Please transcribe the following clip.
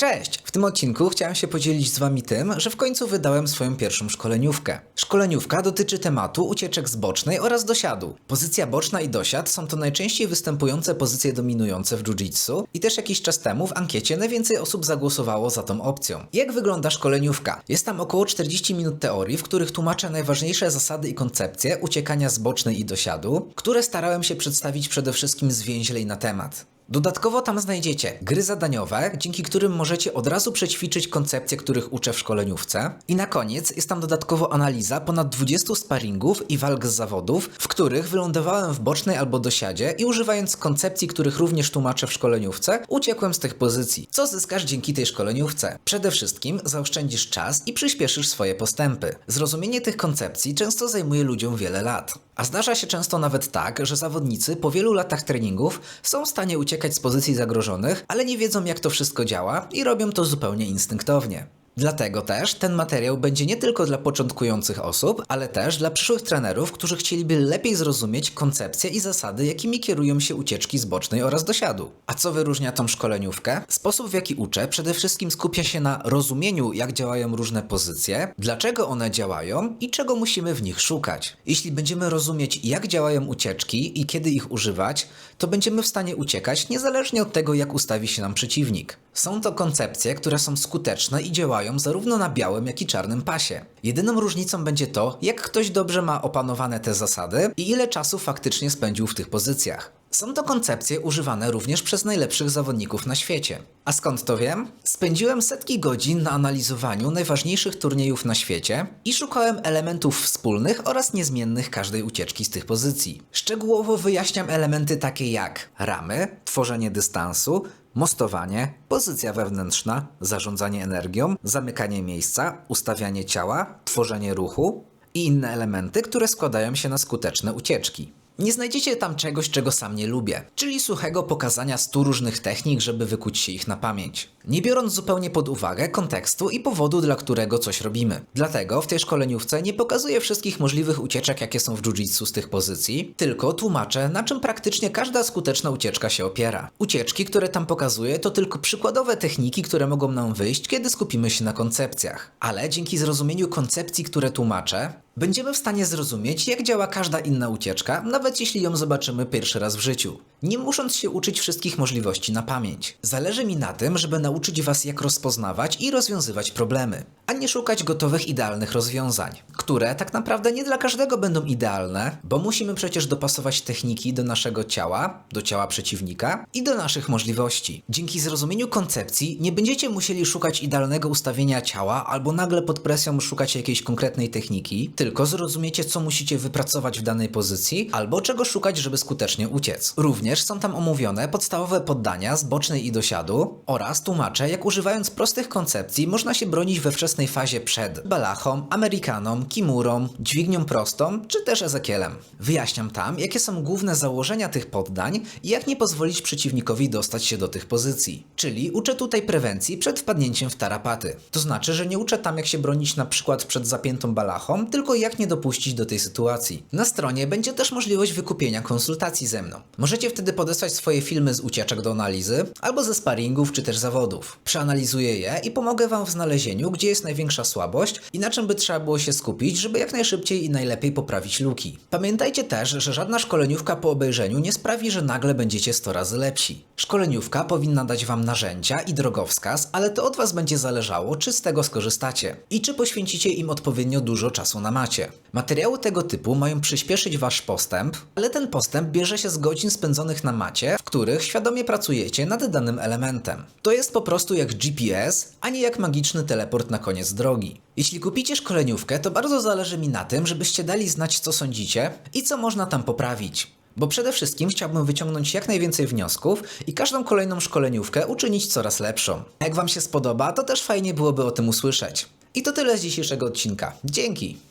Cześć! W tym odcinku chciałem się podzielić z Wami tym, że w końcu wydałem swoją pierwszą szkoleniówkę. Szkoleniówka dotyczy tematu ucieczek z bocznej oraz dosiadu. Pozycja boczna i dosiad są to najczęściej występujące pozycje dominujące w jiu-jitsu i też jakiś czas temu w ankiecie najwięcej osób zagłosowało za tą opcją. Jak wygląda szkoleniówka? Jest tam około 40 minut teorii, w których tłumaczę najważniejsze zasady i koncepcje uciekania z bocznej i dosiadu, które starałem się przedstawić przede wszystkim zwięźlej na temat. Dodatkowo tam znajdziecie gry zadaniowe, dzięki którym możecie od razu przećwiczyć koncepcje, których uczę w szkoleniówce. I na koniec jest tam dodatkowo analiza ponad 20 sparingów i walk z zawodów, w których wylądowałem w bocznej albo dosiadzie i używając koncepcji, których również tłumaczę w szkoleniówce, uciekłem z tych pozycji. Co zyskasz dzięki tej szkoleniówce? Przede wszystkim zaoszczędzisz czas i przyspieszysz swoje postępy. Zrozumienie tych koncepcji często zajmuje ludziom wiele lat. A zdarza się często nawet tak, że zawodnicy po wielu latach treningów są w stanie uciekać z pozycji zagrożonych, ale nie wiedzą jak to wszystko działa i robią to zupełnie instynktownie. Dlatego też ten materiał będzie nie tylko dla początkujących osób, ale też dla przyszłych trenerów, którzy chcieliby lepiej zrozumieć koncepcje i zasady, jakimi kierują się ucieczki z bocznej oraz dosiadu. A co wyróżnia tą szkoleniówkę? Sposób w jaki uczę przede wszystkim skupia się na rozumieniu, jak działają różne pozycje, dlaczego one działają i czego musimy w nich szukać. Jeśli będziemy rozumieć, jak działają ucieczki i kiedy ich używać, to będziemy w stanie uciekać niezależnie od tego, jak ustawi się nam przeciwnik. Są to koncepcje, które są skuteczne i działają zarówno na białym, jak i czarnym pasie. Jedyną różnicą będzie to, jak ktoś dobrze ma opanowane te zasady i ile czasu faktycznie spędził w tych pozycjach. Są to koncepcje używane również przez najlepszych zawodników na świecie. A skąd to wiem? Spędziłem setki godzin na analizowaniu najważniejszych turniejów na świecie i szukałem elementów wspólnych oraz niezmiennych każdej ucieczki z tych pozycji. Szczegółowo wyjaśniam elementy takie jak ramy, tworzenie dystansu, mostowanie, pozycja wewnętrzna, zarządzanie energią, zamykanie miejsca, ustawianie ciała, tworzenie ruchu i inne elementy, które składają się na skuteczne ucieczki. Nie znajdziecie tam czegoś, czego sam nie lubię, czyli suchego pokazania stu różnych technik, żeby wykuć się ich na pamięć. Nie biorąc zupełnie pod uwagę kontekstu i powodu, dla którego coś robimy. Dlatego w tej szkoleniówce nie pokazuję wszystkich możliwych ucieczek, jakie są w jiu-jitsu z tych pozycji, tylko tłumaczę, na czym praktycznie każda skuteczna ucieczka się opiera. Ucieczki, które tam pokazuję, to tylko przykładowe techniki, które mogą nam wyjść, kiedy skupimy się na koncepcjach. Ale dzięki zrozumieniu koncepcji, które tłumaczę, Będziemy w stanie zrozumieć, jak działa każda inna ucieczka, nawet jeśli ją zobaczymy pierwszy raz w życiu, nie musząc się uczyć wszystkich możliwości na pamięć. Zależy mi na tym, żeby nauczyć Was, jak rozpoznawać i rozwiązywać problemy, a nie szukać gotowych, idealnych rozwiązań, które tak naprawdę nie dla każdego będą idealne, bo musimy przecież dopasować techniki do naszego ciała, do ciała przeciwnika i do naszych możliwości. Dzięki zrozumieniu koncepcji nie będziecie musieli szukać idealnego ustawienia ciała albo nagle pod presją szukać jakiejś konkretnej techniki, tylko zrozumiecie, co musicie wypracować w danej pozycji albo czego szukać, żeby skutecznie uciec. Również są tam omówione podstawowe poddania z bocznej i dosiadu oraz tłumaczę, jak używając prostych koncepcji można się bronić we wczesnej fazie przed balachą, amerykaną, kimurą, dźwignią prostą czy też ezekielem. Wyjaśniam tam, jakie są główne założenia tych poddań i jak nie pozwolić przeciwnikowi dostać się do tych pozycji. Czyli uczę tutaj prewencji przed wpadnięciem w tarapaty. To znaczy, że nie uczę tam jak się bronić na przykład przed zapiętą balachą, tylko jak nie dopuścić do tej sytuacji. Na stronie będzie też możliwość wykupienia konsultacji ze mną. Możecie wtedy podesłać swoje filmy z ucieczek do analizy, albo ze sparingów, czy też zawodów. Przeanalizuję je i pomogę Wam w znalezieniu, gdzie jest największa słabość i na czym by trzeba było się skupić, żeby jak najszybciej i najlepiej poprawić luki. Pamiętajcie też, że żadna szkoleniówka po obejrzeniu nie sprawi, że nagle będziecie 100 razy lepsi. Szkoleniówka powinna dać Wam narzędzia i drogowskaz, ale to od Was będzie zależało, czy z tego skorzystacie i czy poświęcicie im odpowiednio dużo czasu na macie. Materiały tego typu mają przyspieszyć Wasz postęp, ale ten postęp bierze się z godzin spędzonych na macie, w których świadomie pracujecie nad danym elementem. To jest po prostu jak GPS, a nie jak magiczny teleport na koniec drogi. Jeśli kupicie szkoleniówkę, to bardzo zależy mi na tym, żebyście dali znać, co sądzicie i co można tam poprawić. Bo przede wszystkim chciałbym wyciągnąć jak najwięcej wniosków i każdą kolejną szkoleniówkę uczynić coraz lepszą. Jak Wam się spodoba, to też fajnie byłoby o tym usłyszeć. I to tyle z dzisiejszego odcinka. Dzięki!